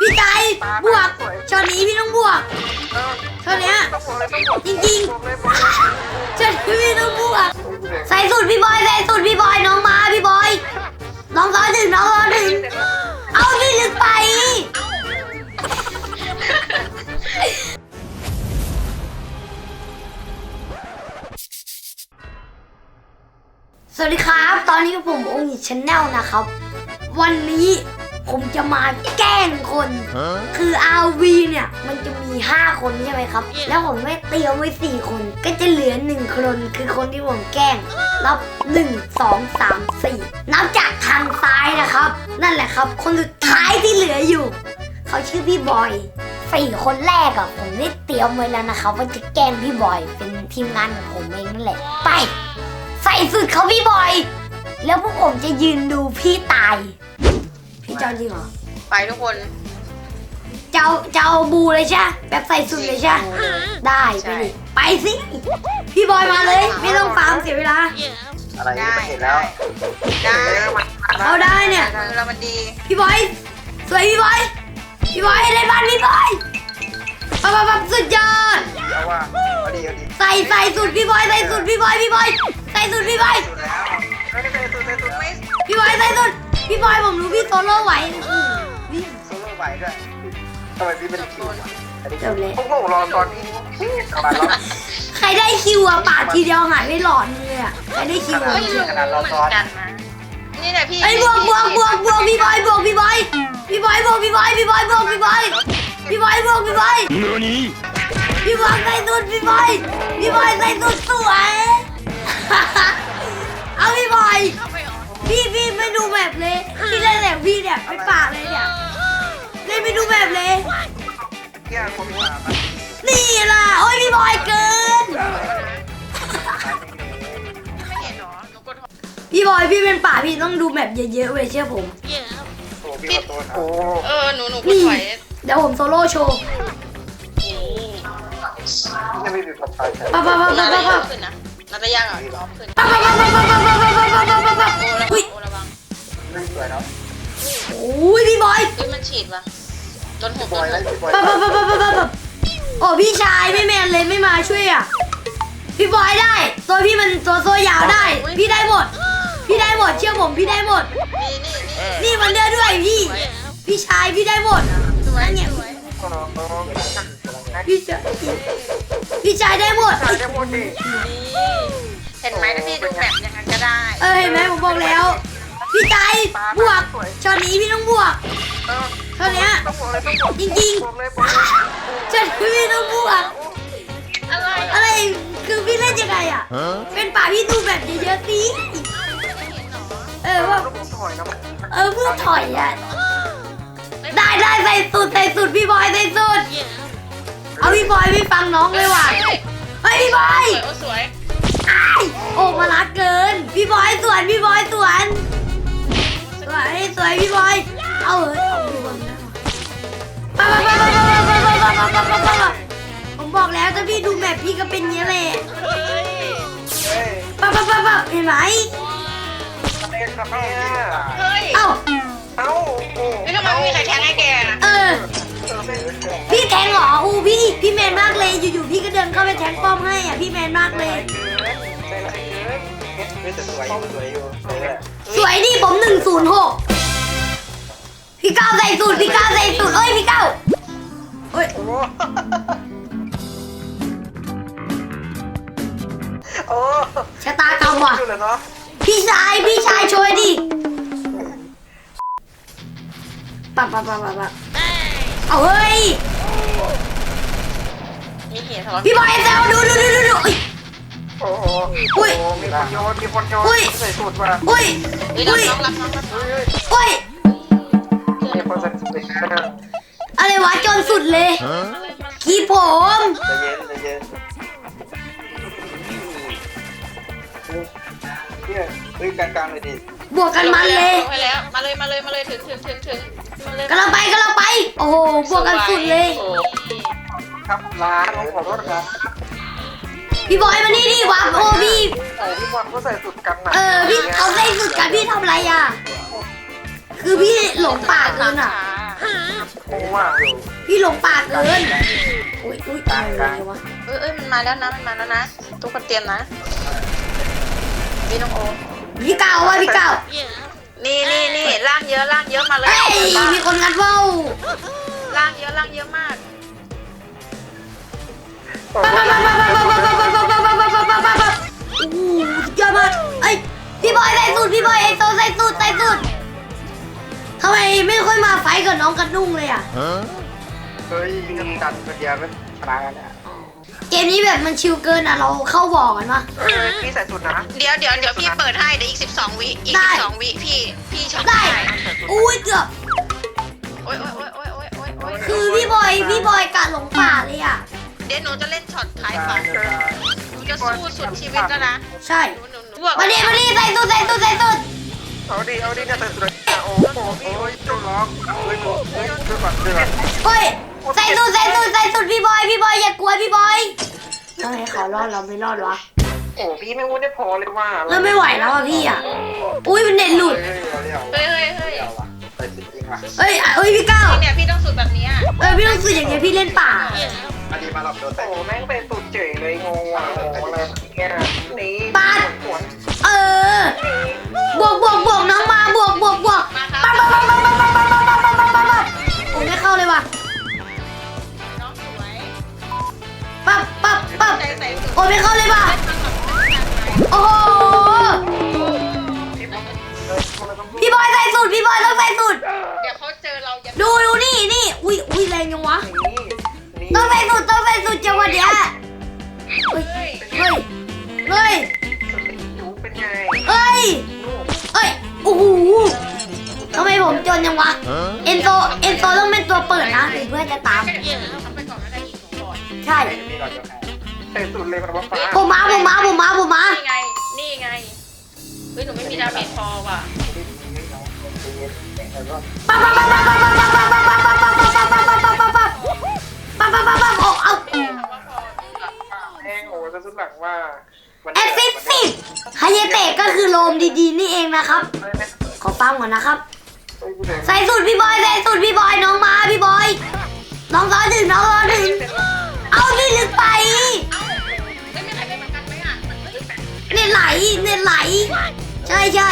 พี่ใจบวกช็อตนี้พี่ต้องบวกช็อตเนี้ยต้องจริงๆช็อตนี้พี่ต้องบวกใส่สุดพี่บอยใส่สุดพี่บอยน้องมาพี่บอยน้องซ้อนถึงน้องซ้อนถึงเอาพี่ลึกไปสวัสดีครับ ตอนนี้ผมองค์หญิงชาแนลนะครับ วันนี้ ผมจะมาแกล้งคน คือ RV เนี่ยมันจะมี 5 คนใช่ไหมครับ แล้วผมไม่เตรียมไว้ 4 คน ก็จะเหลือ 1 คน คือคนที่ผมแกล้งนับ 1 2 3 4 นับจากทางซ้ายนะครับ นั่นแหละครับ คนสุดท้ายที่เหลืออยู่ เขาชื่อพี่บอยสี่คนแรกอะผมได้เตรียมไว้แล้วนะครับว่าจะแกล้งพี่บอยเป็นทีมงานของผมเองนั่นแหละ ไป ใส่สุดเขาพี่บอย แล้วพวกผมจะยืนดูพี่ตายพี่ เจ้าจริงเหรอ ไปทุกคน เจ้าเจ้าบูเลยใช่ปะแบบใส่สุดเลยใช่ปะได้ไปใช่ดิไปสิ พี่บอยมาเลย ไม่ต้องฟาร์มเสียเวลา อะไรได้ ไม่เห็นแล้วได้เออมันเขาได้เนี่ยเออเรามันดีพี่บอย สวยพี่บอย พี่บอยได้บ้านพี่บอยปั๊บปั๊บปั๊บสุดยอดเอาว่าเอาดีเอาดีใส่ใส่สุดพี่บอยใส่สุดพี่บอยพี่บอยใส่สุดพี่บอย สุดแล้วเฮ้ยใส่สุดใส่สุดไม่พี่บอยใส่สุด พี่บอยผมรู้พี่โซโล่ไหวอื้อหือวิ่งโซโล่ไหวด้วยทำไมพี่เป็นคิวอะอันนี้จบเลยพวกผมรอตอนพี่กลับมาแล้วใครได้คิวอะปาดทีเดียวหายไปหลอดนึงเลยอะใครได้คิวอะไม่รู้เหมือนกันนะนี่แหละพี่ไอ้ยบวกบวกบวกบวกพี่บอยบวกพี่บอยพี่บอยบวกพี่บอยพี่บอยบวกพี่บอยพี่บอยบวกพี่บอยพี่บอยใส่สุดพี่บอยพี่บอยใส่สุดสวย ไม่ดูแบบเลยพี่เล่นแบบพี่เนี่ยไปปากเลยเนี่ยเล่นไม่ดูแบบเลยเที่ยคนมามันนี่ล่ะโอ้ยพี่บอยเกิน ไม่เห็นเหรอหนูกดโทรพี่บอยพี่เป็นป่าพี่ต้องดูแบบเยอะๆเว้ยเชื่อผมโอ้พี่ขอโทษโอ้เออ หนูหนูกดนี่ ถอยเดี๋ยวผมโซโล่โชว์ยังไม่มีความตายใช่ปั๊บปั๊บปั๊บนาปั๊บจะปั๊บยากขึ้นนะนาจะยากอะยอมขึ้นปั๊บปั๊บปั๊บปั๊บปั๊บปั๊บปั๊บปั๊บปั๊บปั๊บปั๊บโอ้ระวัอุ้งยโอ้ระวัง ไม่สวยเนาะโอ้ยพี่บอยเฮ้ยมันฉีดว่ะจนหกบจอยนหแล้วกพี่บอยปั๊บปั๊บปั๊บปั๊บปั๊บปั๊บโอ้พี่ชายไม่แมนเลยไม่มาช่วยอะพี่บอยได้ ตัวพี่มันตัวโซยาวได้ พี่ได้หมด พี่ได้หมดเชื่อผมพี่ได้หมด นี่นี่นี่นี่มันเดือดด้วยพี่ พี่ชายพี่ได้หมดสวยนั่นไงสวยโอ้โหพี่ชายพี่ชายได้หมดถ่ายได้หมดดินี่เห็นไหมถ้าพี่ดูแบบอย่างนั้นก็ได้ เออเห็นไหมผมบอกแล้ว พี่ใจบวกช็อตนี้พี่ต้องบวกเออช็อตเนี้ยต้องบวกเลยต้องบวกจริงบวกเลยบวกเลยๆช็อตนี้พี่ต้องบวกอะไรอะไรคือพี่เล่นยังไงอะเป็นป่าพี่ดูแบบเยอะๆสิเออว่าลูกผมถอยนะเออเพื่อถอยอะได้ได้ใส่สุดใส่สุดพี่บอยใส่สุดเอาพี่บอยไม่ฟังน้องเลยว่ะเฮ้ยพี่บอยสวยโอ้สวยอ้ายโอ้มารักเกิน พี่บอยสวนพี่บอยสวน สวยสวยพี่บอยเอาเฮ้ยเอาพี่บอยแล้วผมบอกแล้วถ้าพี่ดูแมพพี่ก็เป็นเงี้ยแหละปั๊บปั๊บปั๊บเห็นไหมเด็กครับเนี่ยเฮ้ย เอ้าเอ้าไล้วทำไมไม่มีใครแทงให้แกนะเออ พี่แทงเหรออูพี่พี่แมนมากเลยอยู่ๆพี่ก็เดินเข้าไปแทงป้อมให้อะพี่แมนมากเลยไม่แต่สวยไยู่สวยอยู่สวยแหละ สวยดิผมหนึ่งศูนย์หกพี่เก้าใส่สูตรพี่เก้าใส่สูตรเอ้ยพี่เก้าเอ้ย โอ้โอ้ชะตากรรมว่ะดูเลยเนาะพี่ชายพี่ชายช่วยดิปับปับปับปับปับเอาเฮ้ย มีเหตุทะเลาะพี่บอยเซลดูดูดูดูดูอุ้ย โอ้โหโอ้มีคนโยนมีคนโยนใส่สูตรมาอุ้ยเฮ้ยรับอุ้ยน้องรับน้องรับน้องเฮ้ยอุ้ยมีคนใส่สูตรนะอะไรวะจนสุดเลยคีผมใจเย็นใจเย็นเฮ้ยกลางๆเลยดิบวกกันมันเลยไปแล้วมาเลยมาเลยมาเลยถึงถึงถึงถึงมาเลยกำลังไปกำลังไป โอ้โหบวกกันสุดเลยโอ้ครับร้านผมขอโทษครับ พี่บอยมานี่ดิวะโอ้พี่โอ้พี่บอลเขาใส่สุดกันนะเออพี่เขาใส่สุดกันพี่ทำอะไรอะ คือพี่หลงป่าเกินอะทโอ้ว่างอยู่พี่หลงป่าเกินอุ้ยอุ้ยอะไรวะเอ้ยเอ้ยมันมาแล้วนะมันมาแล้วนะ ทุกคนเตรียมนะพี่น้องโอมพี่เก่าวะพี่เก่านี่นี่นี่ล่างเยอะล่างเยอะมาเลยเฮ้ยมีคนงัดว่าวล่างเยอะล่างเยอะมาก โอ้โหสุดยอดมากเอ้ยพี่บอยใส่สูตรพี่บอยไอโซใส่สูตรใส่สูตรทำไมไม่ค่อยมาไฟท์กับน้องกระนุ่งเลยอะ เฮ้ยจะดันคนเดียวไม่ชนะกันเนี่ยเกมนี้แบบมันชิลเกินอะเราเข้าบอกกันมาเฮ้ยพี่ใส่สุดนะเดี๋ยวเดี๋ยวเดี๋ยวพี่เปิดให้เดี๋ยวอีก12วิอีกได้12วิพี่พี่ช็อตได้อุ้ยเกือบโอ๊ยโอ๊ยโอ๊ยโอ๊ยโอ๊ยโอ๊ยโอ๊ยคือพี่บอยพี่บอยกะหลงป่าเลยอะ เดี๋ยวหนูจะเล่นช็อตท้ายฝันหนูจะสู้สุดชีวิตแล้วนะใช่หนูหนูหนูบอกมาดิมาดิใส่สูตรใส่สูตรใส่สูตรเอาดิเอาดิเนี่ยใส่สุดโอ้โหพี่โอ้ยจุดล็อกเฮ้ยเฮ้ยจุดก่อนจุดก่อนเฮ้ยใส่สูตรใส่สูตรใส่สูตรพี่บอยพี่บอยอย่ากลัวพี่บอยทำไมเขารอดเราไม่รอดวะโอ้พี่ไม่พูดได้พอเลยว่าเริ่มไม่ไหวแล้วอะพี่อะอุ้ยมันเน็ตหลุดเฮ้ยเดี๋ยวเฮ้ยเฮ้ย เฮ้ยเดี๋ยวว่ะใส่สุดจริงว่ะเอ้ยเอ้ยพี่ก้าวเนี่ยพี่ต้องสุดแบบเนี้ยเออพี่ต้องสื่ออย่างเงี้ยพี่เล่นป่าอันนี้มาหลอกโดนโอ้แม่งเป็นตุ่เจ๋ยเลยงงว่ะโอ้อะไรเนี่ยนี่เออบวกบวกบวกน้องมาบวกบวกบวกมาครัปั๊บบปั๊บปั๊บปั๊บปั๊บปั๊บปั๊บปั๊บปั๊บปั๊บปั๊บโอ้ไม่เข้าเลยว่ะน้องสวยปั๊บปั๊บปั๊บใจใส่สุดโอ้ไม่เข้าเลยว่ะโอ้โห อุ้ยอุ้ยแรงยังวะ นี่ต้องใส่สูตรต้องใส่สูตรจังหวะเนี้ยเฮ้ยเฮ้ย เฮ้ยเฮ้ยดูเป็นไงเฮ้ย ลูกเอ้ย โอ้โหทำไมผมจนยังวะ เอ็นโซ เอ็นโซต้องเป็นตัวเปิดนะถึงเพื่อนจะตามทำไปก่อนก็ได้อีกสองก่อนใช่ นี่ก่อนจะแพ้ใส่สุดเลยมันว่าฟ้าผมมาผมมาผมมาผมมานี่ไง นี่ไง เฮ้ย หนูไม่มีดาเมจพอว่ะ ปั๊บปั๊บปั๊บปั๊บปั๊บปั๊บปั๊บปั๊บปั๊บปั๊บปั๊บ ปั๊บโอ้เอาแห้งโอ้จะสุดหลังว่าแอสซิสสิฮายเตะก็คือโลมดีๆนี่เองนะครับขอฟังก่อนนะครับใส่สูตรพี่บอยใส่สูตรพี่บอยน้องมาพี่บอยน้องซ้อนถึงน้องซ้อนถึงเอาที่ลึกไป ไม่มีใครเป็นประกันไหมอะเน็ตไหลเน็ตไหล ใช่ใช่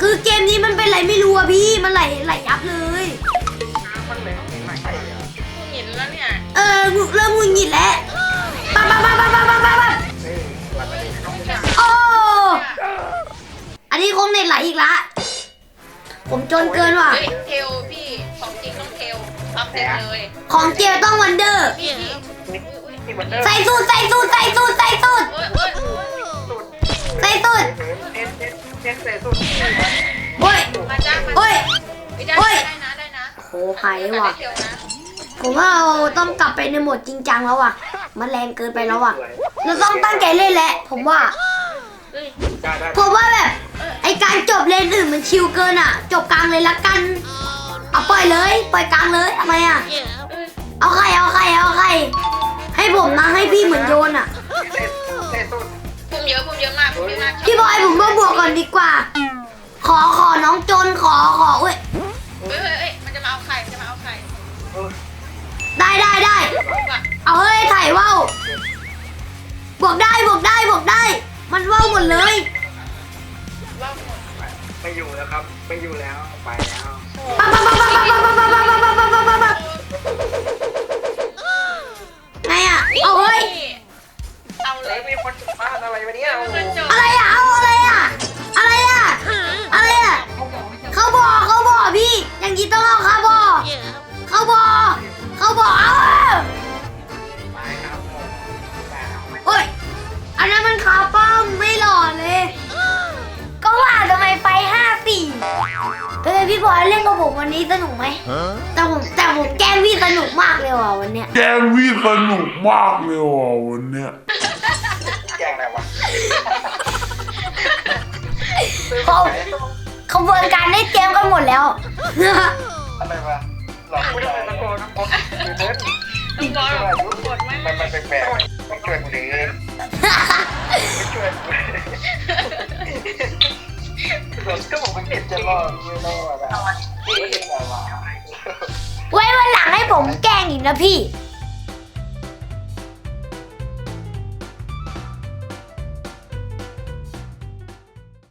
คือเกมนี้มันเป็นไรไม่รู้อะพี่มันไหลไหลยับเลย เออเริ่มหงุดหงิดแล้วปั๊ปั๊ปั๊ปั๊ปั๊ปั๊ปั๊โอ้อันนี้คงเน็ตไหลอีกละ ผมจนเกินว่ะเทลพี่ของจริงต้องเทลทำเสร็จเลยของเกลต้องวันเดอร์ใส่สูตรใส่สูตรใส่สูตรใส่สูตรใส่สูตรโอ้ยโอ้ยโอ้ยได้นะได้นะโหหายว่ะ ผมว่าเราต้องกลับไปในโหมดจริงจังแล้วว่ะ มันแรงเกินไปแล้วว่ะ เราต้องตั้งใจเล่นแหละ ผมว่าเฮ้ยได้ได้ผมว่าแบบไอการจบเลนอื่นมันชิลเกินอะ จบกลางเลยละกัน เอาปล่อยเลย ปล่อยกลางเลยทำไมอะ เอ้ยเอาใครเอาใครเอาใคร ให้ผมนะให้พี่เหมือนโยนอะเอสเอสสุดพุ่มเยอะพุ่มเยอะมากพุ่มเยอะมากพี่บอยผมว่าบวกก่อนดีกว่า ขอขอน้องโจนขอขอเว้ย ได้ได้ได้ว่ะเอาเฮ้ยถ่ายว่าวบวกได้บวกได้บวกได้ มันว่าวหมดเลยว่าหมดไม่อยู่แล้วครับ ไม่อยู่แล้วไปแล้วปั๊บปั๊บปั๊บปั๊บปั๊บปั๊บปั๊บปั๊บปั๊บปั๊บปั๊บปั๊บไงอะเอาเฮ้ยเอาเลเฮ้ยยมีคนจุดบ้านอะไรวะเนี่ยโอ้โหมันจบ เออพี่บอยเล่นกับผมวันนี้สนุกไหมแต่ผมแต่ผมแกล้งพี่สนุกมากเลยว่ะวันเนี้ยแกงพี่สนุกมากเลยว่ะวันเนี้ยแกล้งอะไรวะเขาขบวนการได้เตรียมกันหมดแล้ว อะไรวะหลอกผู้ชายตะโกนนะโอ้ยเดินต้องรอแบบกดไหมมันมันแปลกๆต้องช่วยกูดิไม่ช่วยกูก็บอกมัน เห็นจะรอดไม่รอดอะนี่เห็นอะไรวะ ไว้วันหลังให้ผมแกล้งอีกนะพี่